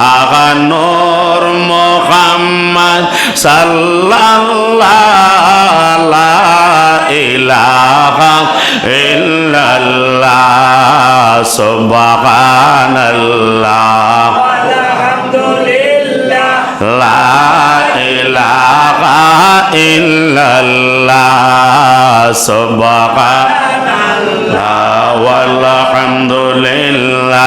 agha nur muhammad sallallahu la ilaha illallah subhanallah La ilaha illallah subhanallah walhamdulillah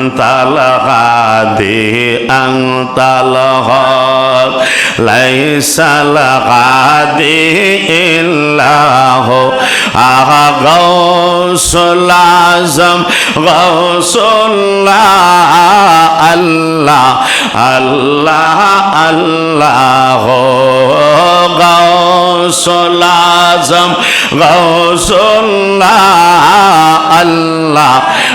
أنت الغادي أنت الهادي ليس الغادي إلا هو آه، غوث العظم غوث الله الله الله الله. غوث العظم غوث الله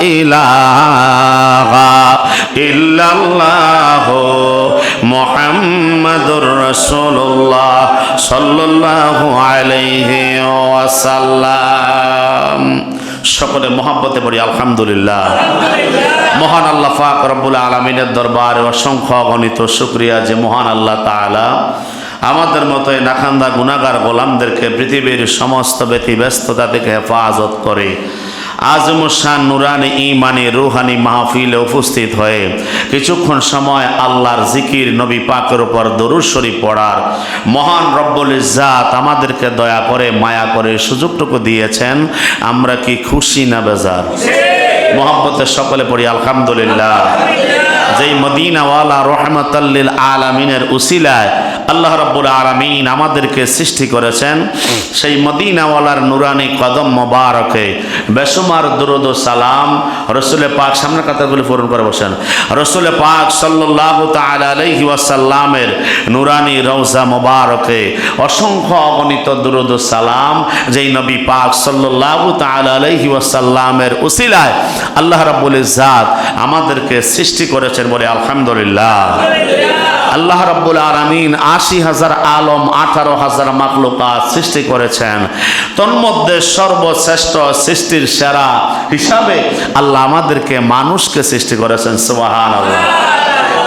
illallah Muhammadur Rasulullah sallallahu ওয়াসাল্লাম। সকলে মহাব্বতে পড়ি, আলহামদুলিল্লাহ। মহান আল্লাহ পাক রব্বুল আলমিনের দরবারে অসংখ্য অগণিত শুক্রিয়া যে মহান আল্লাহ তাআলা আমাদের মতো নাখান্দা গুণাগার গোলামদেরকে পৃথিবীর সমস্ত ব্যতি ব্যস্ততা থেকে হেফাজত করে আজমুসান নুরানি ইমানি রুহানি মাহফিলে উপস্থিত হয়ে কিছুক্ষণ সময় আল্লাহর জিকির নবী পাকের উপর দরুদ শরীফ পড়ার মহান রব্বুল ইজ্জাত আমাদেরকে দয়া করে, মায়া করে সুযোগটুকু দিয়েছেন। আমরা কি খুশি না বেজার? মোহাম্মতের সকলে পড়ি, আলহামদুলিল্লাহ। যেই মদিনাওয়ালা রহমতাল্লিল আলামিনের উসিলায় আল্লাহ রব্বুল আলমিন আমাদেরকে সৃষ্টি করেছেন সেই মদিনাওয়ালার নুরানি কদম মোবারকে। বেসুমার দুরুদ সালাম রসুলে পাক, সামনের কথাগুলি পূরণ করে বসেন। রসুলে পাক সাল্লাহ তাল আলহি ওয়াসাল্লামের নুরানি রৌজা মোবারকে অসংখ্য অগণিত দুরুদ সালাম যেই নবী পাক সাল্লাহ তাল আলহি ওয়াসাল্লামের উসিলায় আল্লাহ রব্বুল ইজাদ আমাদেরকে সৃষ্টি করেছেন বলে আলহামদুলিল্লাহ। আল্লাহ রব্বুল আলমিন আশি হাজার আলম, আঠারো হাজার মাকলুকা সৃষ্টি করেছেন। তন্মধ্যে সর্বশ্রেষ্ঠ সৃষ্টির সেরা হিসাবে আল্লাহ আমাদেরকে মানুষকে সৃষ্টি করেছেন সুবাহান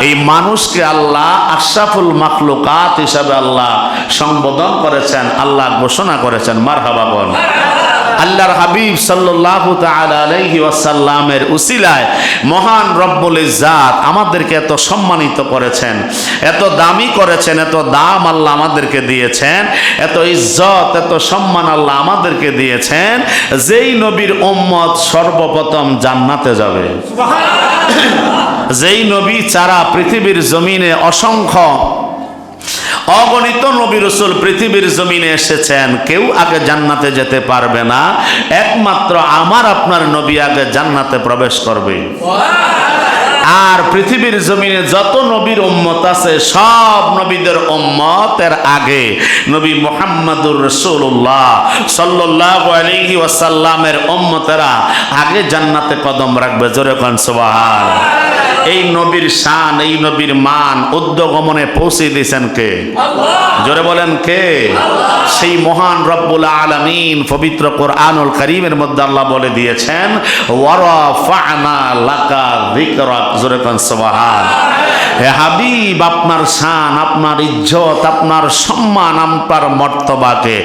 এই মানুষকে আল্লাহ আশরাফুল মাকলুকাত হিসাবে আল্লাহ সম্বোধন করেছেন, আল্লাহ ঘোষণা করেছেন। মার হাবাবন আল্লাহর হাবিব সাল্লাহ আলাইহি ওয়াসাল্লামের উসিলায় মহান রব্বুল ইজাত আমাদেরকে এত সম্মানিত করেছেন এত দামি করেছেন এত দাম আল্লাহ আমাদেরকে দিয়েছেন এত ইজ্জত এত সম্মান আল্লাহ আমাদেরকে দিয়েছেন যেই নবীর উম্মত সর্বপ্রথম জান্নাতে যাবে। যেই নবী চারা পৃথিবীর জমিনে অসংখ্য অগণিত নবী রসুল পৃথিবীর জমিনে এসেছেন। কেউ আগে জান্নাতে যেতে পারবে না। একমাত্র আমার আপনার নবী আগে জান্নাতে প্রবেশ করবে। আর পৃথিবীর জমিনে যত নবীর উম্মত আছে, সব নবীদের উম্মতের আগে নবী মোহাম্মদুর রসুল্লাহ সাল্লাহ আলহি ওয়াসাল্লামের উম্মতেরা আগে জান্নাতে কদম রাখবে। জোরে খান সুবহান এই নবীর শান এই নবীর মান উদ্যগমনে পৌঁছে দিয়েছেন কে? জোরে বলেন কে? সেই মহান রব্বুল আলমিন পবিত্র কোরআনুল করিমের মধ্যে আল্লাহ বলে দিয়েছেন ওয়ারাফা'না লাকা যিকরাক। জোরে কন সুবহান। হাবিব, আপনার শান, আপনার ইজ্জত, আপনার সম্মান, আপনার মর্তবাকে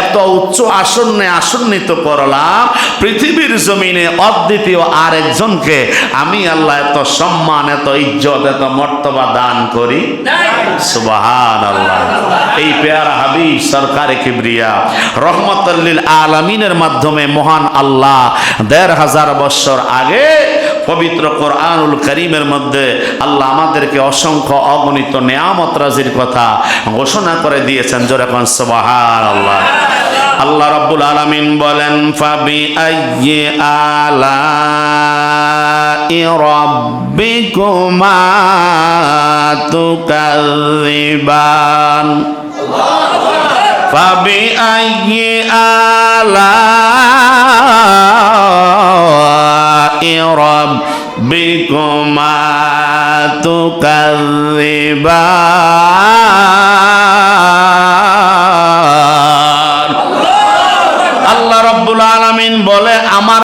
এত উচ্চ আসন্নে আসন্নিত করলাম, পৃথিবীর জমিনে অদ্বিতীয় আরেকজনকে আমি আল্লাহ এত সম্মান, এত ইজ্জত, এত মর্তবা দান করি। সুবাহান আল্লাহ এই পেয়ারা হাবিব, সরকারে কিবরিয়া রহমতুল্লিল আলমিনের মাধ্যমে মহান আল্লাহ দেড় হাজার বছর আগে পবিত্র কোরআনুল করিমের মধ্যে আল্লাহ আমাদেরকে অসংখ্য অগণিত নেয়ামত রাজির কথা ঘোষণা করে দিয়েছেন। যেরকম সুবাহান আল্লাহ আল্লাহ রাব্বুল আলামিন বলেন ফাবি আইয়ি আলা রাব্বিকুমা তুকাযিবান? ফাবি আইয়ি আলা রাব্বিকুমা তুকাযিবান আল্লাহ রব্বুল আলামিন বলে আমার